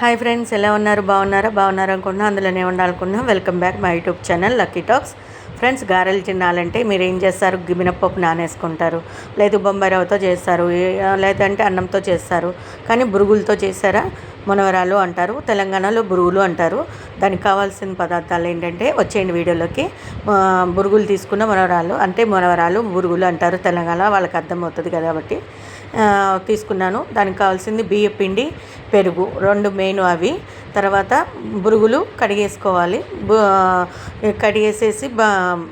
Hi friends ఎలా ఉన్నారు? బాగున్నారా? బాగున్నారు అనుకున్నా అందులోనే ఉండాలనుకున్నా welcome back my YouTube channel Lucky Talks. Friends గారెలు తినాలంటే మీరు ఏం చేస్తారు? మినప్పప్పు నానేసుకుంటారు. లేదు బొంబాయి రవ్వతో చేస్తారు. లేదంటే అన్నంతో చేస్తారు. కానీ బురుగులతో చేస్తారా? మునవరాలు అంటారు తెలంగాణలో బురుగులు అంటారు. దానికి కావాల్సిన పదార్థాలు ఏంటంటే వచ్చేయండి వీడియోలోకి. బురుగులు తీసుకున్న మునవరాలు అంటే మునవరాలు బురుగులు అంటారు తెలంగాణ వాళ్ళకి అర్థమవుతుంది కాబట్టి తీసుకున్నాను. దానికి కావాల్సింది బియ్య పిండి పెరుగు రెండు మెయిన్ అవి. తర్వాత బురుగులు కడిగేసుకోవాలి. కడిగేసేసి బా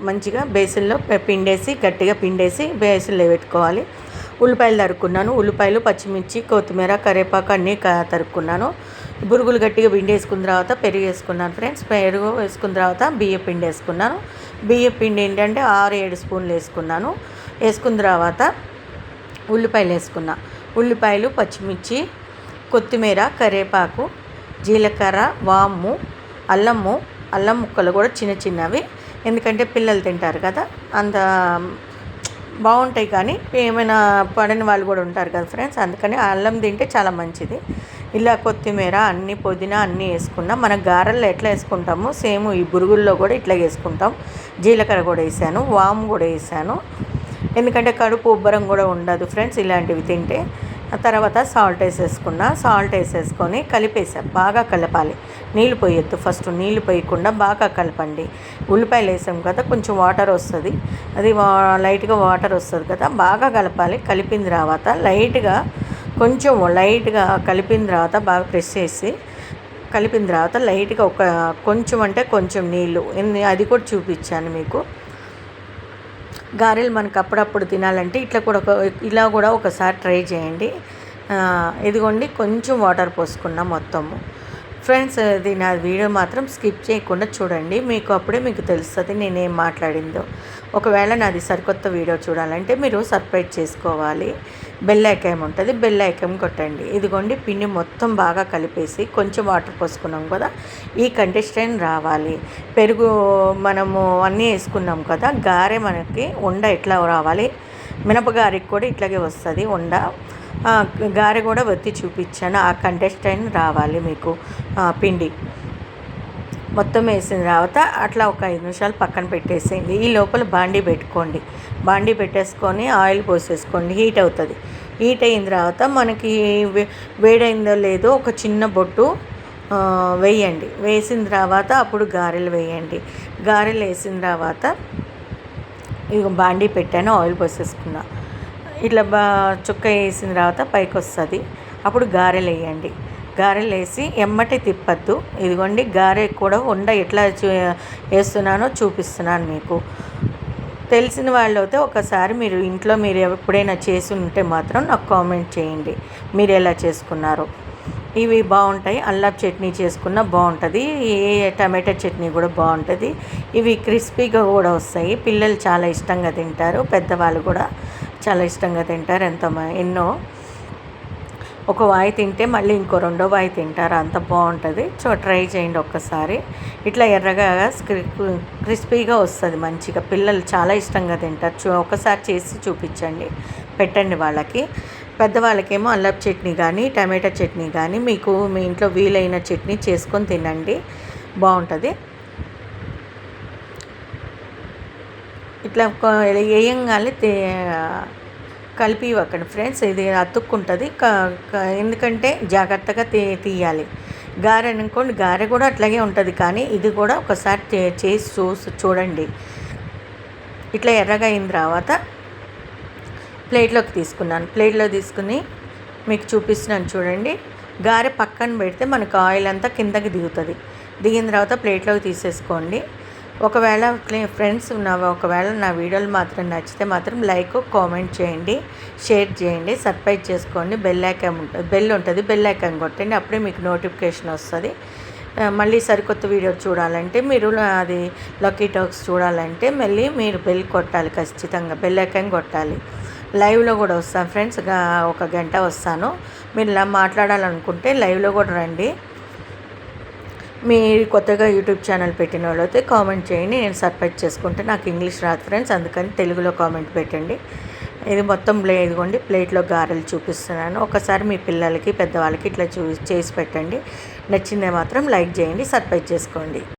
మంచిగా బేసిన్లో పిండేసి గట్టిగా పిండేసి బేసిన్లో పెట్టుకోవాలి. ఉల్లిపాయలు తరుక్కున్నాను. ఉల్లిపాయలు పచ్చిమిర్చి కొత్తిమీర కరివేపాకు అన్నీ తరుక్కున్నాను. బురుగులు గట్టిగా పిండి వేసుకున్న తర్వాత పెరుగు వేసుకున్నాను ఫ్రెండ్స్. పెరుగు వేసుకున్న తర్వాత బియ్య పిండి వేసుకున్నాను. బియ్య పిండి ఏంటంటే ఆరు ఏడు స్పూన్లు వేసుకున్నాను. వేసుకున్న తర్వాత ఉల్లిపాయలు వేసుకున్నా. ఉల్లిపాయలు పచ్చిమిర్చి కొత్తిమీర కరివేపాకు జీలకర్ర వాము అల్లము అల్లం ముక్కలు కూడా చిన్న చిన్నవి. ఎందుకంటే పిల్లలు తింటారు కదా అంత బాగుంటాయి కానీ ఏమైనా పడని వాళ్ళు కూడా ఉంటారు కదా ఫ్రెండ్స్ అందుకని అల్లం తింటే చాలా మంచిది. ఇలా కొత్తిమీర అన్ని పుదీనా అన్నీ వేసుకున్నాం మన గారెల్లో ఎట్లా వేసుకుంటామో సేమ్ ఈ బురుగుల్లో కూడా ఇట్లా వేసుకుంటాం. జీలకర్ర కూడా వేసాను వాము కూడా వేసాను. ఎందుకంటే కడుపు ఉబ్బరం కూడా ఉండదు ఫ్రెండ్స్ ఇలాంటివి తింటే. ఆ తర్వాత సాల్ట్ వేసేసుకున్నా సాల్ట్ వేసేసుకొని కలిపేసా బాగా కలపాలి. నీళ్ళు పోయొద్దు. ఫస్ట్ నీళ్ళు పోయకుండా బాగా కలపండి. ఉల్లిపాయలు వేసాం కదా కొంచెం వాటర్ వస్తుంది. అది వా- లైట్గా వాటర్ వస్తుంది కదా బాగా కలపాలి. కలిపిన తర్వాత లైట్గా కొంచెం లైట్గా కలిపిన తర్వాత బాగా ప్రెస్ చేసి కలిపిన తర్వాత లైట్గా ఒక కొంచెం అంటే కొంచెం నీళ్ళు. అది కూడా చూపించాను మీకు. గారెలు మనకు అప్పుడప్పుడు తినాలంటే ఇట్లా కూడా ఒక ఇలా కూడా ఒకసారి ట్రై చేయండి. ఇదిగోండి కొంచెం వాటర్ పోసుకున్నాం మొత్తము. ఫ్రెండ్స్ ఇది నా వీడియో మాత్రం స్కిప్ చేయకుండా చూడండి. మీకు అప్పుడే మీకు తెలుస్తుంది నేనేం మాట్లాడిందో. ఒకవేళ నాది సరికొత్త వీడియో చూడాలంటే మీరు సబ్స్క్రైబ్ చేసుకోవాలి. బెల్ ఐకాన్ ఉంటుంది బెల్ ఐకాన్ కొట్టండి. ఇదిగోండి పిండి మొత్తం బాగా కలిపేసి కొంచెం వాటర్ పోసుకున్నాం కదా ఈ కంటెస్టెంట్ రావాలి. పెరుగు మనము అన్నీ వేసుకున్నాం కదా గారె మనకి ఉండ ఎట్లా రావాలి? మినపగారికి కూడా ఇట్లాగే వస్తుంది ఉండ. గారె కూడా ఒత్తి చూపించాను. ఆ కంటెస్టెంట్ రావాలి మీకు పిండి. మొత్తం వేసిన తర్వాత అట్లా ఒక ఐదు నిమిషాలు పక్కన పెట్టేసేయండి. ఈ లోపల బాండీ పెట్టుకోండి. బాండీ పెట్టేసుకొని ఆయిల్ పోసేసుకోండి. హీట్ అవుతుంది. హీట్ అయిన తర్వాత మనకి వే- వేడైందో లేదో ఒక చిన్న బొట్టు వేయండి. వేసిన తర్వాత అప్పుడు గారెలు వేయండి. గారెలు వేసిన తర్వాత ఇక బాండీ పెట్టాను ఆయిల్ పోసేసుకున్నాను ఇట్లా బా చుక్క వేసిన తర్వాత పైకి వస్తుంది. అప్పుడు గారెలు వేయండి. గారెలు వేసి ఎమ్మటే తిప్పద్దు. ఇదిగోండి గారె కూడా ఉండ ఎట్లా వేస్తున్నానో చూపిస్తున్నాను మీకు. తెలిసిన వాళ్ళు అయితే ఒకసారి మీరు ఇంట్లో మీరు ఎప్పుడైనా చేసి ఉంటే మాత్రం నాకు కామెంట్ చేయండి. మీరు ఎలా చేసుకున్నారు. ఇవి బాగుంటాయి. అల్లం చట్నీ చేసుకున్న బాగుంటుంది. ఏ టమాటా చట్నీ కూడా బాగుంటుంది. ఇవి క్రిస్పీగా కూడా వస్తాయి. పిల్లలు చాలా ఇష్టంగా తింటారు. పెద్దవాళ్ళు కూడా చాలా ఇష్టంగా తింటారు ఎంత ఎన్నో. ఒక వాయి తింటే మళ్ళీ ఇంకో రెండో వాయి తింటారు అంత బాగుంటుంది. సో ట్రై చేయండి ఒక్కసారి. ఇట్లా ఎర్రగా క్రిస్పీగా వస్తుంది మంచిగా. పిల్లలు చాలా ఇష్టంగా తింటారు. చూ ఒకసారి చేసి చూపించండి పెట్టండి వాళ్ళకి. పెద్దవాళ్ళకేమో అల్లపు చట్నీ కానీ టమాటా చట్నీ కానీ మీకు మీ ఇంట్లో వీలైన చట్నీ చేసుకొని తినండి. బాగుంటుంది. ఇట్లా వేయంగానే కలిపి ఇవ్వకండి ఫ్రెండ్స్ ఇది అతుక్కుంటుంది. ఎందుకంటే జాగ్రత్తగా తీ తీయాలి. గారె అనుకోండి గారె కూడా అట్లాగే ఉంటుంది. కానీ ఇది కూడా ఒకసారి చే- చేసి చూసి చూడండి. ఇట్లా ఎర్రగా అయిన తర్వాత ప్లేట్లోకి తీసుకున్నాను. ప్లేట్లో తీసుకుని మీకు చూపిస్తున్నాను చూడండి. గారె పక్కన పెడితే మనకు ఆయిల్ అంతా కిందకి దిగుతుంది. దిగిన తర్వాత ప్లేట్లోకి తీసేసుకోండి. ఒకవేళ ఫ్రెండ్స్ నా ఒకవేళ నా వీడియోలు మాత్రం నచ్చితే మాత్రం లైక్ కామెంట్ చేయండి షేర్ చేయండి సబ్స్క్రైబ్ చేసుకోండి బెల్ ఐకాన్ ఉంటుంది బెల్ ఉంటుంది బెల్ ఐకాన్ కొట్టండి అప్పుడే మీకు నోటిఫికేషన్ వస్తుంది. మళ్ళీ సరికొత్త వీడియో చూడాలంటే మీరు అది లక్కీ టాక్స్ చూడాలంటే మళ్ళీ మీరు బెల్ కొట్టాలి ఖచ్చితంగా బెల్ ఐకాన్ కొట్టాలి. లైవ్లో కూడా వస్తాను ఫ్రెండ్స్ ఒక గంట వస్తాను. మీరు ఇలా మాట్లాడాలనుకుంటే లైవ్లో కూడా రండి. మీరు కొత్తగా యూట్యూబ్ ఛానల్ పెట్టిన వాళ్ళైతే కామెంట్ చేయండి. నేను సర్ప్రైజ్ చేసుకుంటే నాకు ఇంగ్లీష్ రాదు ఫ్రెండ్స్ అందుకని తెలుగులో కామెంట్ పెట్టండి. ఇది మొత్తం ప్లే ఇదిగోండి ప్లేట్లో గారెలు చూపిస్తున్నాను. ఒకసారి మీ పిల్లలకి పెద్దవాళ్ళకి ఇట్లా చూ చేసి పెట్టండి. నచ్చిందే మాత్రం లైక్ చేయండి సర్ప్రైజ్ చేసుకోండి.